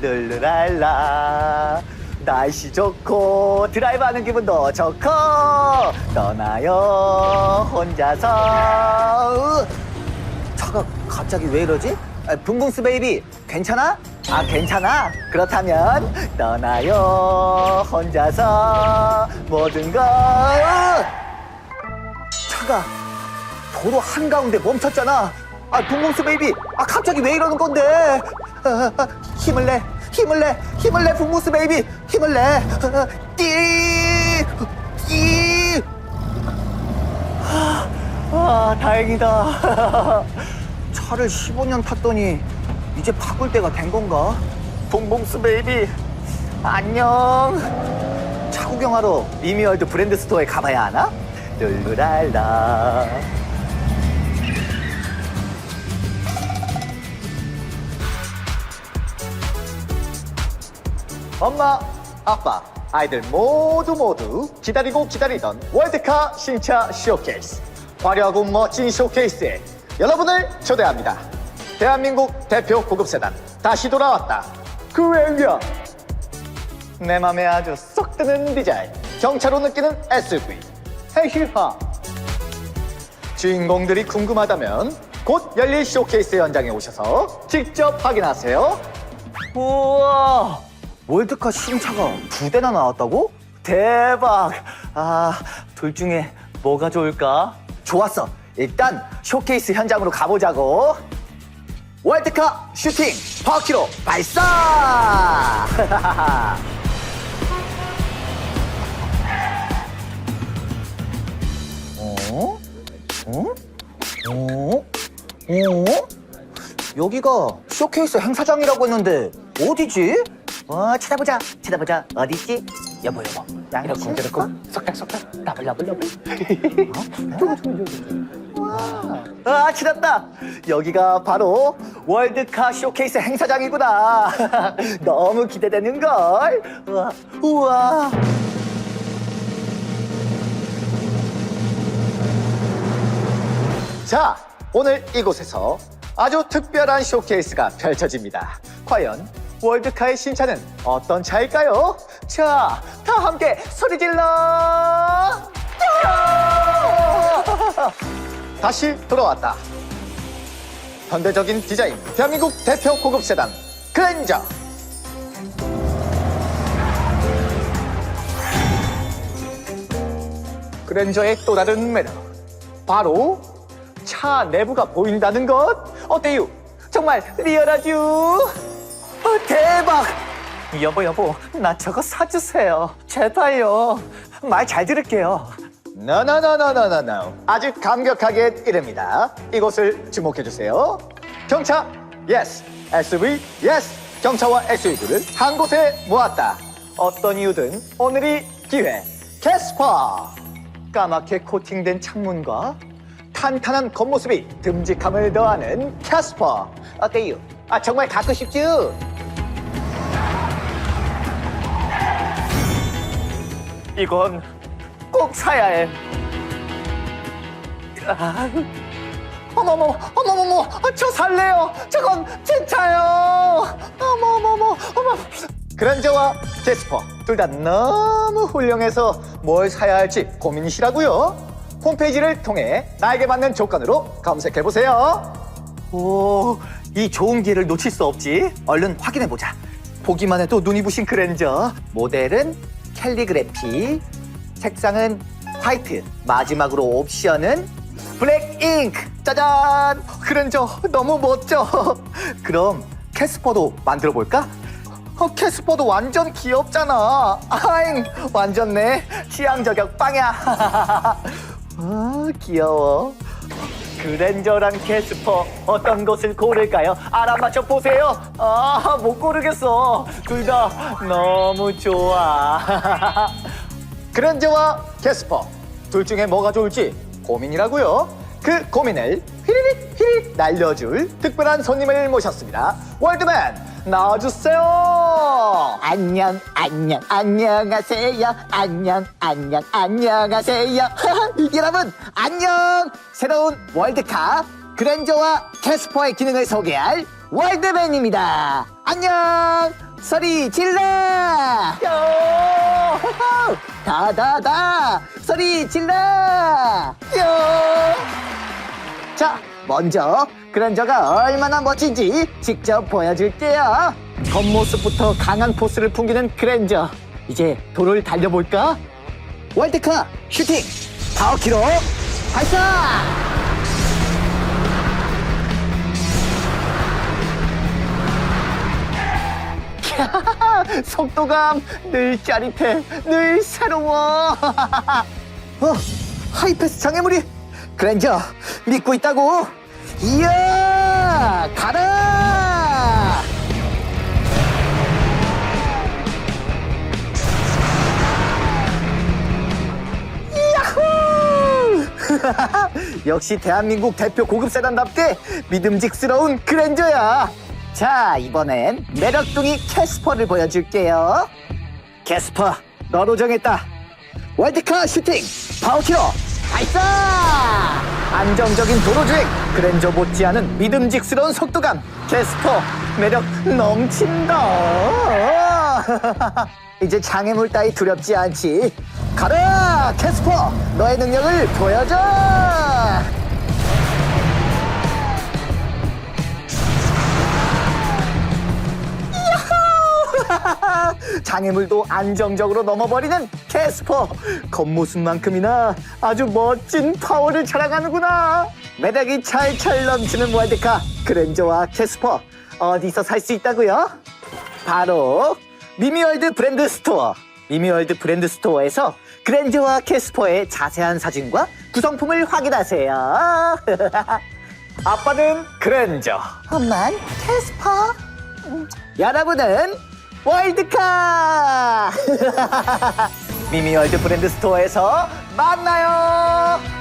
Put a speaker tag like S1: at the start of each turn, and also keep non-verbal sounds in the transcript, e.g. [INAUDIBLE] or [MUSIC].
S1: 룰루랄라 날씨 좋고 드라이브 하는 기분도 좋고 떠나요 혼자서 차가 갑자기 왜 이러지? 아, 붕붕스 베이비 괜찮아? 아 괜찮아? 그렇다면 떠나요 혼자서 모든 걸 차가 도로 한가운데 멈췄잖아 아 붕붕스 베이비 아 갑자기 왜 이러는 건데 아, 아, 힘을 내 힘을 내 힘을 내 붕붕스 베이비 힘을 내 아, 띠! 띠! 아, 다행이다. [LAUGHS] 차를 15년 탔더니 이제 바꿀 때가 된 건가? 봉봉스 베이비, 안녕. 차 구경하러 리미월드 브랜드 스토어에 가봐야 하나? 룰루랄라. 엄마, 아빠, 아이들 모두 모두 기다리고 기다리던 월드카 신차 쇼케이스. 화려하고 멋진 쇼케이스에 여러분을 초대합니다. 대한민국 대표 고급 세단 다시 돌아왔다. 그 외야 내 맘에 아주 쏙 드는 디자인. 경차로 느끼는 SUV. 헤히하. 주인공들이 궁금하다면 곧 열릴 쇼케이스 현장에 오셔서 직접 확인하세요. 우와! 월드카 신차가 두 대나 나왔다고? 대박! 아, 둘 중에 뭐가 좋을까? 좋았어. 일단 쇼케이스 현장으로 가보자고. 월드카 슈팅 파워키로 발사! [LAUGHS] 어? 어? 어? 어? 여기가 쇼케이스 행사장이라고 했는데 어디지? 어 찾아보자. 찾아보자. 어디지? 여보 여보. 이렇게 이렇게. 속닥속닥. 나불나불나불 아 찾았다. 여기가 바로 월드카 쇼케이스 행사장이구나. [LAUGHS] 너무 기대되는걸. 우와. 우와. 자, 오늘 이곳에서 아주 특별한 쇼케이스가 펼쳐집니다. 과연 월드카의 신차는 어떤 차일까요? 자, 다 함께 소리 질러! 야! 다시 돌아왔다. 현대적인 디자인, 대한민국 대표 고급 세단, 그랜저. 그랜저의 또 다른 매력. 바로 차 내부가 보인다는 것 어때요? 정말 리얼하죠? 어, 대박! 여보 여보 나 저거 사주세요. 제발요. 말 잘 들을게요. 노노노노노노노 아주 감격하게 이릅니다. 이곳을 주목해 주세요. 경차 예스 SUV 예스 경차와 SUV를 한 곳에 모았다. 어떤 이유든 오늘이 기회. 캐스파. 까맣게 코팅된 창문과 탄탄한 겉모습이 듬직함을 더하는 캐스퍼 어때요? 아 정말 갖고 싶죠? 이건 꼭 사야 해. 아, 어머머, 어머머머, 아, 저 살래요. 저건 진짜요. 어머머머, 어머. 그란저와 제스퍼 둘 다 너무 훌륭해서 뭘 사야 할지 고민이시라고요. 홈페이지를 통해 나에게 맞는 조건으로 검색해 보세요. 오, 이 좋은 기회를 놓칠 수 없지. 얼른 확인해 보자. 보기만 해도 눈이 부신 그랜저. 모델은 캘리그래피, 색상은 화이트, 마지막으로 옵션은 블랙 잉크. 짜잔! 그랜저 너무 멋져. [LAUGHS] 그럼 캐스퍼도 만들어 볼까? 어, 캐스퍼도 완전 귀엽잖아. 아잉, 완전 내 취향 저격 빵야. [LAUGHS] 아, 귀여워. 그랜저랑 캐스퍼 어떤 것을 고를까요? 알아맞혀 보세요. 아, 못 고르겠어. 둘 다 너무 좋아. [LAUGHS] 그랜저와 캐스퍼 둘 중에 뭐가 좋을지 고민이라고요. 그 고민을 휘리릭 휘리릭 날려줄 특별한 손님을 모셨습니다. 월드맨 나와주세요.
S2: 안녕 안녕 안녕하세요. 안녕 안녕 안녕하세요. [LAUGHS]
S1: 여러분 안녕! 새로운 월드카 그랜저와 캐스퍼의 기능을 소개할 월드맨입니다. 안녕!
S2: 소리 질러!
S1: 야! [LAUGHS]
S2: 다다다! 소리 질러!
S1: 야!
S2: 자 먼저 그랜저가 얼마나 멋진지 직접 보여줄게요
S1: 겉모습부터 강한 포스를 풍기는 그랜저. 이제 도를 달려볼까?
S2: 월드컵 슈팅 파워키로 발사 [LAUGHS]
S1: 속도감 늘 짜릿해, 늘 새로워. [LAUGHS]
S2: 어 하이패스 장애물이 그랜저 믿고 있다고 이야 가라 [LAUGHS]
S1: 역시 대한민국 대표 고급 세단답게 믿음직스러운 그랜저야.
S2: 자 이번엔 매력둥이 캐스퍼를 보여줄게요
S1: 캐스퍼, 너로 정했다.
S2: 월드컵 슈팅 파워키로 발사
S1: 안정적인 도로주행, 그랜저 못지않은 믿음직스러운 속도감, 캐스퍼 매력 넘친다. [LAUGHS]
S2: 이제 장애물 따위 두렵지 않지. 가라 캐스퍼! 너의 능력을 보여줘
S1: 장애물도 안정적으로 넘어버리는 캐스퍼. 겉모습만큼이나 아주 멋진 파워를 자랑하는구나. 매력이 찰찰 넘치는 월드카 그랜저와 캐스퍼 어디서 살 수 있다고요? 바로 미미월드 브랜드 스토어. 미미월드 브랜드 스토어에서 그랜저와 캐스퍼의 자세한 사진과 구성품을 확인하세요. [LAUGHS] 아빠는 그랜저.
S2: 엄만 캐스퍼
S1: 여러분은 월드카! [LAUGHS] 미미월드 브랜드 스토어에서 만나요